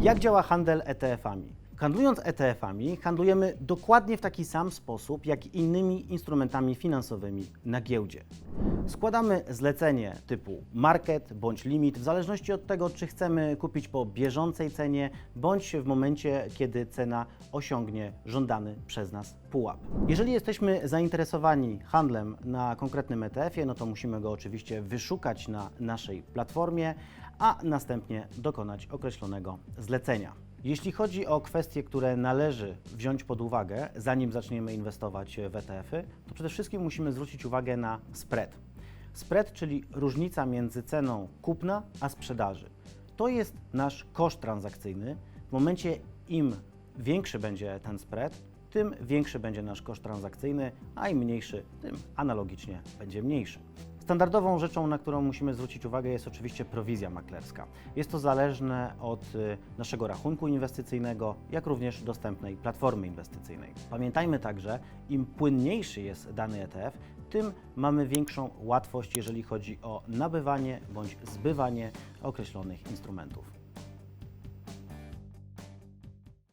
Jak działa handel ETF-ami? Handlując ETF-ami, handlujemy dokładnie w taki sam sposób jak innymi instrumentami finansowymi na giełdzie. Składamy zlecenie typu market bądź limit, w zależności od tego, czy chcemy kupić po bieżącej cenie, bądź w momencie, kiedy cena osiągnie żądany przez nas pułap. Jeżeli jesteśmy zainteresowani handlem na konkretnym ETF-ie, no to musimy go oczywiście wyszukać na naszej platformie, a następnie dokonać określonego zlecenia. Jeśli chodzi o kwestie, które należy wziąć pod uwagę, zanim zaczniemy inwestować w ETF-y, to przede wszystkim musimy zwrócić uwagę na spread. Spread, czyli różnica między ceną kupna a sprzedaży. To jest nasz koszt transakcyjny. W momencie im większy będzie ten spread, tym większy będzie nasz koszt transakcyjny, a im mniejszy, tym analogicznie będzie mniejszy. Standardową rzeczą, na którą musimy zwrócić uwagę, jest oczywiście prowizja maklerska. Jest to zależne od y, naszego rachunku inwestycyjnego, jak również dostępnej platformy inwestycyjnej. Pamiętajmy także, im płynniejszy jest dany ETF, tym mamy większą łatwość, jeżeli chodzi o nabywanie bądź zbywanie określonych instrumentów.